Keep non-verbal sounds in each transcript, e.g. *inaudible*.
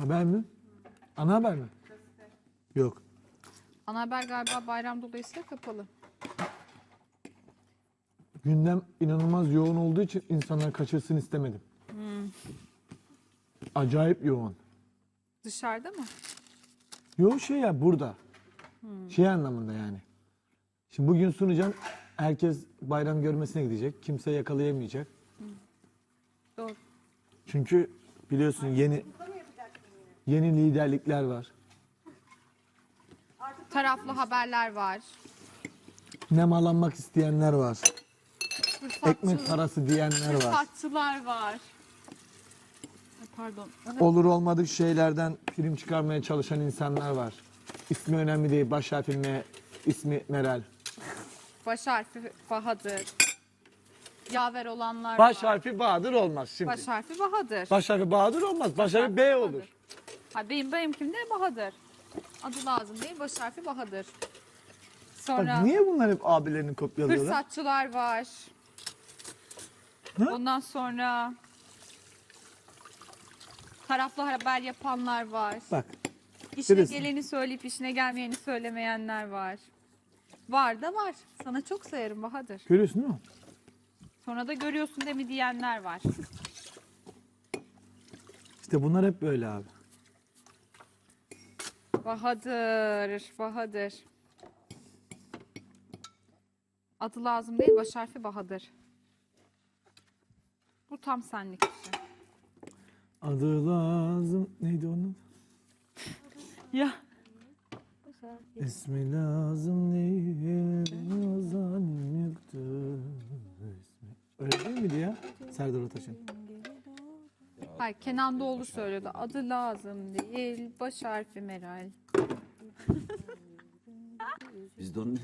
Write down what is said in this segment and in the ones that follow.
Haber mi? Ana haber mi? Yok. Ana haber galiba bayram dolayısıyla kapalı. Gündem inanılmaz yoğun olduğu için insanlar kaçırsın istemedim. Acayip yoğun. Dışarıda mı? Yoğun şey ya burada. Şey anlamında yani. Şimdi bugün sunacağım. Herkes bayram görmesine gidecek. Kimse yakalayamayacak. Doğru. Çünkü biliyorsun yeni yeni liderlikler var. Taraflı haberler var. Nemalanmak isteyenler var. Fırsatçı, Ekmek parası diyenler var. fırsatçılar var. Ay, Pardon. Olur olmadık şeylerden film çıkarmaya çalışan insanlar var. İsmi önemli değil. Baş harfiyle ismi Meral. Baş harfi Bahadır. Yaver olanlar Baş var. harfi Bahadır olmaz şimdi. Baş harfi Bahadır. Baş harfi Bahadır olmaz. Baş harfi B olur. Ha, benim benimkinde Bahadır. Adı lazım değil. Baş harfi Bahadır. Sonra Bak niye bunlar hep abilerini kopyalıyorlar? fırsatçılar var. Ne? Ondan sonra taraflı haber yapanlar var. Bak İşine Görüyorsun. geleni söyleyip işine gelmeyeni söylemeyenler var. Var da var. Sana çok sayarım Bahadır. görüyorsun değil mi? Sonra da görüyorsun değil mi diyenler var. İşte bunlar hep böyle abi. Bahadır, Bahadır. Adı lazım değil, baş harfi Bahadır. Bu tam senlik işte. Adı lazım. Neydi onun? Ya. İsmi lazım değil. Zalim. İsmi- Öyle değil miydi ya? Serdar Ortaç'ın. Hayır, Kenan Doğulu söylüyordu. Adı lazım değil, baş harfi Meral. *laughs* Biz de onu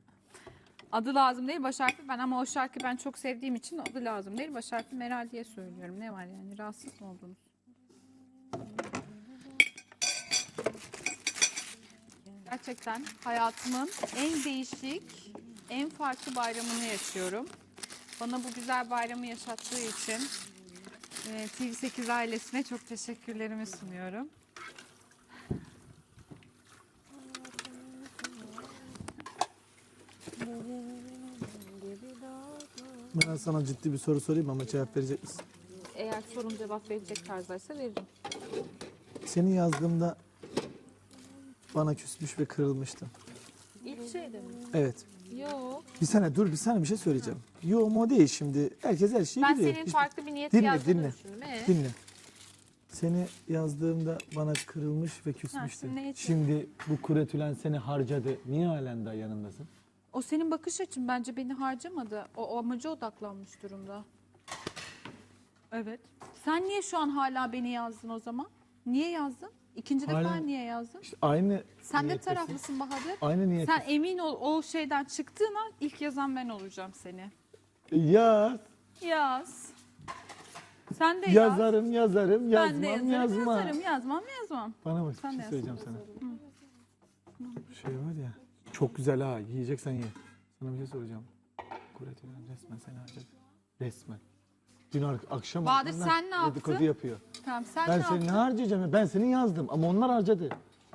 *laughs* Adı lazım değil, baş harfi ben ama o şarkı ben çok sevdiğim için adı lazım değil, baş harfi Meral diye söylüyorum. Ne var yani, rahatsız mı oldunuz? Gerçekten hayatımın en değişik, en farklı bayramını yaşıyorum. Bana bu güzel bayramı yaşattığı için TV8 ailesine çok teşekkürlerimi sunuyorum. Ben sana ciddi bir soru sorayım ama cevap verecek misin? Eğer sorun cevap verecek tarzdaysa veririm. Seni yazdığımda bana küsmüş ve kırılmıştın. İlk şeyde mi? Evet. Yok. Bir sene dur bir sene bir şey söyleyeceğim. Yo o değil şimdi. Herkes her şeyi Ben biliyor. senin Hiç- farklı bir niyet Dinle, yazdığını dinle. düşündüm. Ee? Dinle. Seni yazdığımda bana kırılmış ve küsmüştün. şimdi ne için? Şimdi bu kuretülen seni harcadı. Niye halen daha yanındasın? O senin bakış açın bence beni harcamadı. O, o amaca odaklanmış durumda. Evet. Sen niye şu an hala beni yazdın o zaman? Niye yazdın? İkinci defa Hala- niye yazdın? İşte aynı Sen de niyettesin. taraflısın Bahadır. Aynı niyet. Sen emin ol o şeyden çıktığın an ilk yazan ben olacağım seni. Yaz. Yaz. Sen de yaz. Yazarım yazarım Ben de yazmam yazarım, yazma. yazarım, yazmam, yazmam. Bana bak Sen bir de şey yaz. söyleyeceğim sana. Şey var ya çok güzel ha yiyeceksen ye. Sana bir şey soracağım. Kuretülen resmen seni harcadı. Resmen. Dün akşam Bahadır, arkamdan sen ne dedikodu yaptın? yapıyor. Tamam sen Ben ne seni ne yaptın? harcayacağım ya? Ben seni yazdım ama onlar harcadı.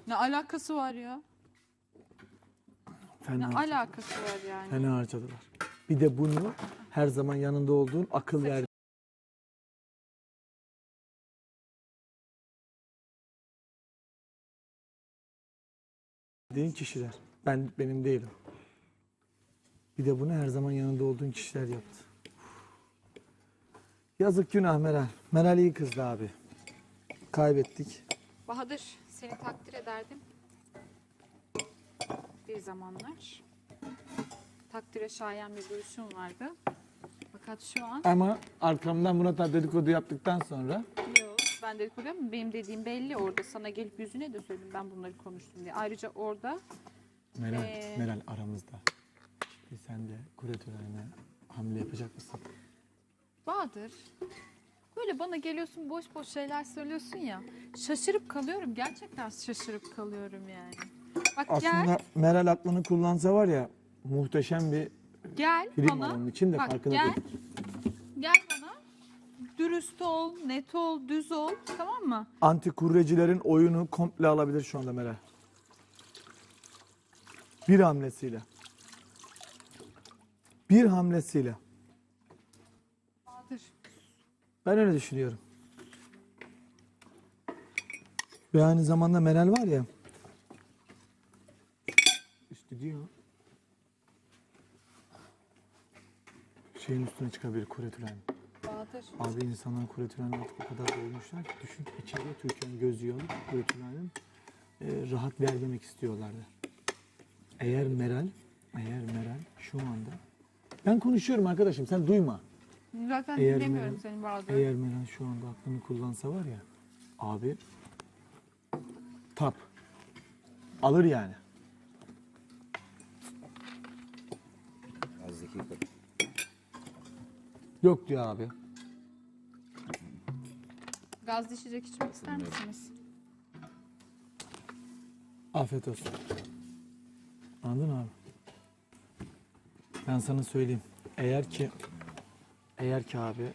Ne alakası var ya? Ne Fena, alakası var yani? fena harcadılar. Bir de bunu her zaman yanında olduğun akıl ver. Dediğin kişiler. Ben benim değilim. Bir de bunu her zaman yanında olduğun kişiler yaptı. Yazık günah Meral. Meral iyi kızdı abi. Kaybettik. Bahadır, seni takdir ederdim. Bir zamanlar. Takdire şayan bir duruşum vardı. Fakat şu an Ama arkamdan Murat abi dedikodu yaptıktan sonra yok. Ben dedikodu yapmıyorum. Benim dediğim belli orada. Sana gelip yüzüne de söyledim ben bunları konuştum diye. Ayrıca orada Meral, Ee, Meral aramızda. Bir sen de kuretülerine hamle yapacak mısın? Bahadır böyle bana geliyorsun boş boş şeyler söylüyorsun ya. Şaşırıp kalıyorum. Gerçekten şaşırıp kalıyorum yani. Bak Aslında gel, Meral aklını kullansa var ya muhteşem bir gel film bana. onun için de Bak farkında gel, değil. gel bana. dürüst ol, net ol, düz ol. Tamam mı? Anti kurrecilerin oyunu komple alabilir şu anda Meral. Bir hamlesiyle. Bir hamlesiyle. Ben öyle düşünüyorum. Ve aynı zamanda Meral var ya. İşte diyor. Şeyin üstüne çıkabilir kuretülen. Bahadır. Abi insanlar kuretülen artık o kadar doymuşlar ki düşün içeriye Türkiye'nin gözü alıp kuretülenin e, rahat vermemek istiyorlardı. Eğer Meral, eğer Meral şu anda ben konuşuyorum arkadaşım sen duyma. Zaten Eğer dinlemiyorum Meral- seni Bahadır. Eğer Meral şu anda aklını kullansa var ya abi tap alır yani. Az zeki kadın. Yok diyor abi. Gazlı içecek içmek ister misiniz? Afiyet olsun. Anladın mı abi? Ben sana söyleyeyim. Eğer ki eğer ki abi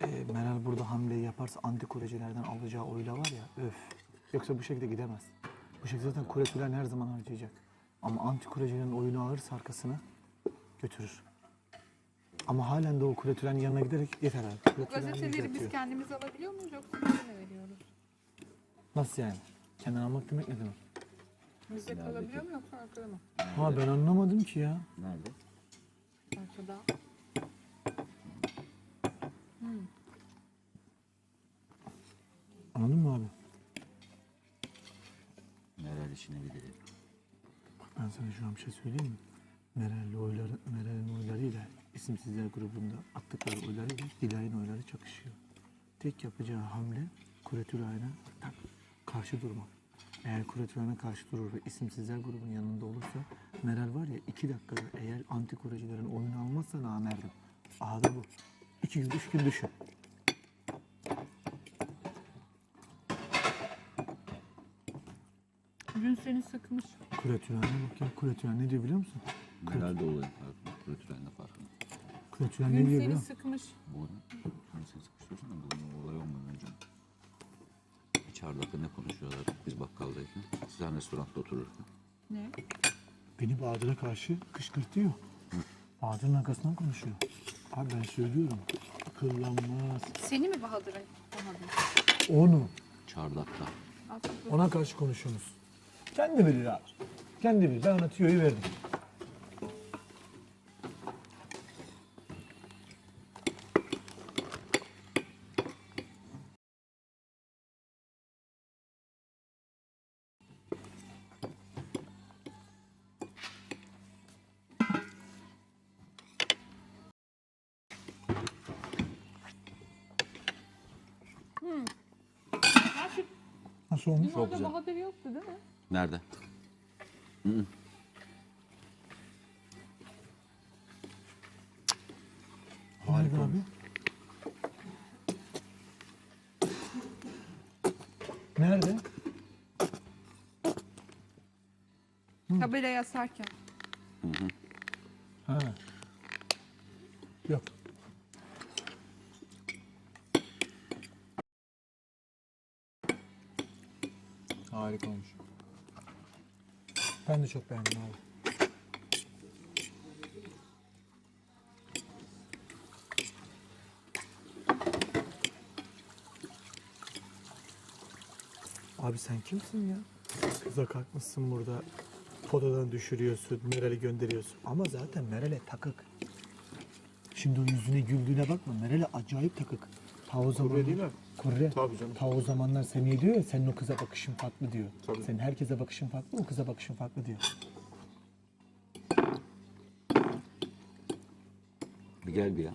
e, Meral burada hamleyi yaparsa anti kurecilerden alacağı oyla var ya öf. Yoksa bu şekilde gidemez. Bu şekilde zaten kuretülen her zaman harcayacak. Ama anti kurecilerin oyunu alırsa arkasına götürür. Ama halen de o kuretülenin yanına giderek yeter abi. Bu Kuretülen gazeteleri biz kendimiz alabiliyor muyuz yoksa mi veriyoruz? Nasıl yani? Kendini almak demek ne demek? Bizde kalabiliyor mu yoksa arkada mı? Ha ben anlamadım ki ya. Nerede? Arkada. Anladın mı abi? Meral işine gidelim. Ben sana şu an bir şey söyleyeyim mi? Meral'in oyları, Meral'in oylarıyla isimsizler grubunda attıkları oylarıyla Dilay'ın oyları çakışıyor. Tek yapacağı hamle Kuretülay'ına tak karşı durmak. Eğer Kuretülay'ına karşı durur ve isimsizler grubun yanında olursa Meral var ya iki dakikada eğer anti kurecilerin oyunu almazsa namerdim. Aha da bu. İki gün, üç gün düşün. Dün seni sıkmış. Kuretülay'ına bak ya. Kuretülay ne diyor biliyor musun? Meral de olayın farkında. Kültürel de farkında. Kuretülay ne diyor seni biliyor musun? sıkmış. Bu? Bunu sen sıkıştırırsan da bunun olay olmadan önce. İçerideki ne konuşuyorlar biz bakkaldayken. Sizler restoranda otururken. Ne? Beni Bahadır'a karşı kışkırtıyor. Bahadır'ın arkasından konuşuyor. Abi ben söylüyorum. Akıllanmaz. Seni mi Bahadır'ın? Bahadır. Onu. Çardakta. Ona karşı konuşuyorsunuz. Kendi bilir abi. Kendi bilir. Ben ona tüyoyu verdim. Nasıl olmuş? Dün orada güzel. Bahadır yoktu değil mi? Nerede? Harika abi. Nerede? Tabela asarken. Ha. Yok. Harika olmuş. Ben de çok beğendim abi. Abi sen kimsin ya? Kıza kalkmışsın burada. Potadan düşürüyorsun, Meral'i gönderiyorsun. Ama zaten Meral'e takık. Şimdi o yüzüne güldüğüne bakma. Meral'e acayip takık. Ta o zamanlar, değil mi? Kurre. Tabii canım. Ta o zamanlar Semih'e diyor ya senin o kıza bakışın farklı diyor. Tabii. Senin herkese bakışın farklı, o kıza bakışın farklı diyor. Bir gel bir ya.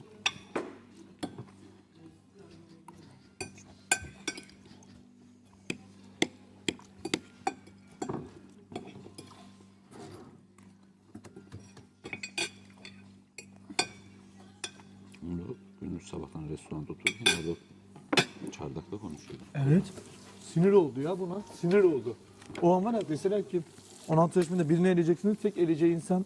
Gündüz sabahtan restoranda otururken orada çardakta konuşuyordu. Evet. Sinir oldu ya buna. Sinir oldu. O an var ya deseler ki 16 yaşında birini eleyeceksiniz tek eleyeceği insan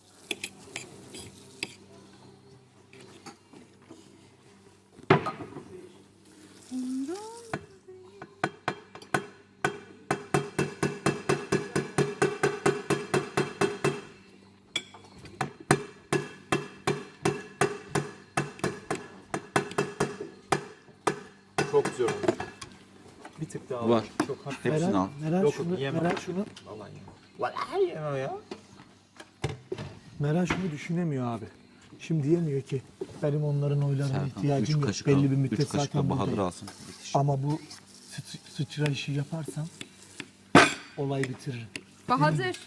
Çok güzel oldu. Bir tık daha Var. Çok hafif. Hepsini al. Meral Yok, şunu, yemem. Meral şunu, Vallahi yemem. Vallahi yemem ya. Meral şunu düşünemiyor abi. Şimdi diyemiyor ki benim onların oylarına Serkan 3 ihtiyacım yok. kaşık Belli al. bir 3 müddet kaşık zaten da Bahadır buradayım. alsın. Yetiş. Ama bu sıç, sıçra işi yaparsam olayı bitiririm. Bahadır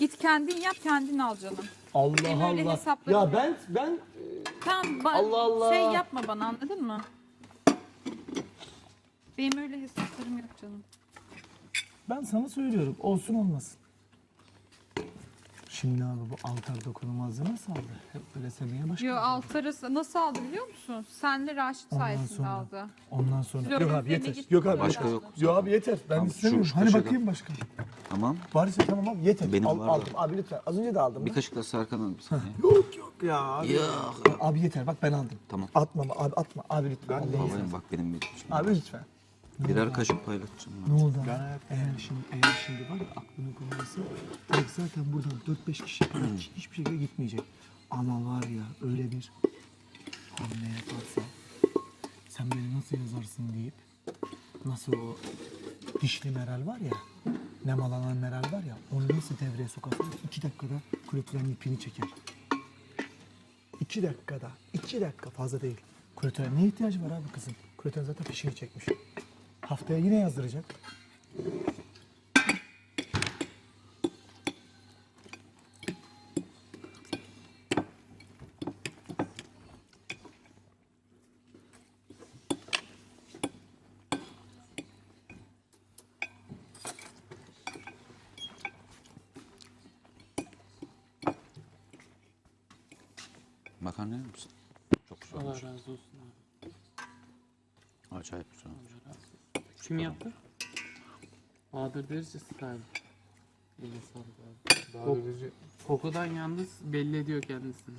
git kendin yap kendin al canım. Allah Benim öyle Allah. hesaplarım Ya yok. ben ben Tamam ba- Allah Allah. şey yapma bana anladın mı? Benim öyle hesaplarım yok canım. ben sana söylüyorum. Olsun olmasın. Şimdi abi bu altar dokunulmazlığı nasıl aldı? Hep böyle sevmeye başladı. Yo altarı nasıl aldı biliyor musun? Senle Raşit Ondan sayesinde sonra- aldı. Ondan sonra. Yok abi yeter. Yok abi. Başka yok. Yok abi yeter. Ben Tamam, şu- istemiyorum. şu hani bakayım başka. Tamam. Varsa tamam abi yeter. Benim Al- var da. aldım abi lütfen. Az önce de aldım. Bir ben. kaşık da Serkan bir saniye. Yok yok ya abi. Yok. Abi yeter bak ben aldım. Tamam. Atma abi atma abi lütfen. Babayım seversen. bak benim bitmiş. Abi lütfen. Birer kaşık paylaşacağım. Ne oldu abi? Eğer şimdi, eğer şimdi var ya aklını kullanırsa direkt zaten buradan 4-5 kişi kadar hiç- hiçbir şekilde gitmeyecek. Ama var ya öyle bir hamle yaparsa sen beni nasıl yazarsın deyip nasıl o dişli Meral var ya nemalanan Meral var ya onu nasıl devreye sokarsın iki dakikada kulüplerin ipini çeker. İki dakikada. iki dakika fazla değil. Kuretör'e ne ihtiyacı var abi kızın? Kuretör zaten fişini çekmiş. Haftaya yine yazdıracak. Makarna yer misin? Çok güzel Allah olmuş. razı olsun abi. Acayip güzel olmuş. Allah razı olsun. Kim yaptı? Bahadır Dericesi abi. Eline sağlık abi. Kok- kokudan yalnız belli ediyor kendisini.